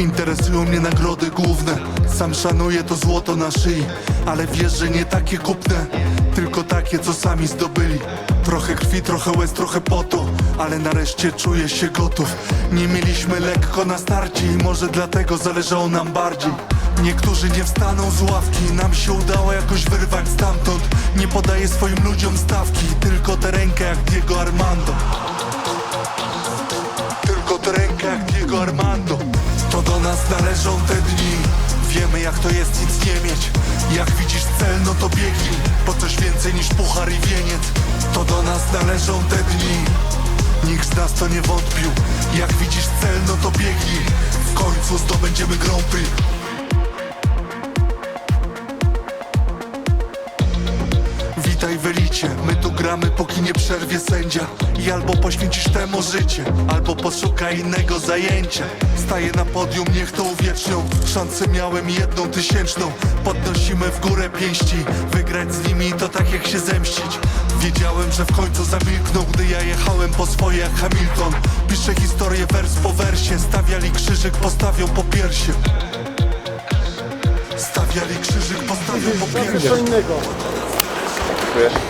Interesują mnie nagrody główne. Sam szanuję to złoto na szyi Ale wiesz, że nie takie kupne. Tylko takie, co sami zdobyli. Trochę krwi, trochę łez, trochę potu Ale nareszcie czuję się gotów. Nie mieliśmy lekko na starcie I może dlatego zależało nam bardziej. Niektórzy nie wstaną z ławki Nam się udało jakoś wyrwać stamtąd. Nie podaję swoim ludziom stawki Tylko tę rękę jak Diego Armando. Tylko tę rękę jak Diego Armando nas należą te dni. Wiemy jak to jest nic nie mieć. Jak widzisz cel no to biegnij. Po coś więcej niż puchar i wieniec. To do nas należą te dni. Nikt z nas to nie wątpił. Jak widzisz cel no to biegnij. W końcu zdobędziemy Prix. Witaj w elicie, my gramy póki nie przerwie sędzia. I albo poświęcisz temu życie, albo poszukaj innego zajęcia. Staję na podium, niech to uwiecznią Szansę miałem jedną tysięczną. Podnosimy w górę pięści. Wygrać z nimi to tak jak się zemścić. Wiedziałem, że w końcu zamilkną, gdy ja jechałem po swoje jak Hamilton. Piszę historię wers po wersie. Stawiali krzyżyk, postawią po piersie. Stawiali krzyżyk, postawią po piersie. Co innego. Dziękuję.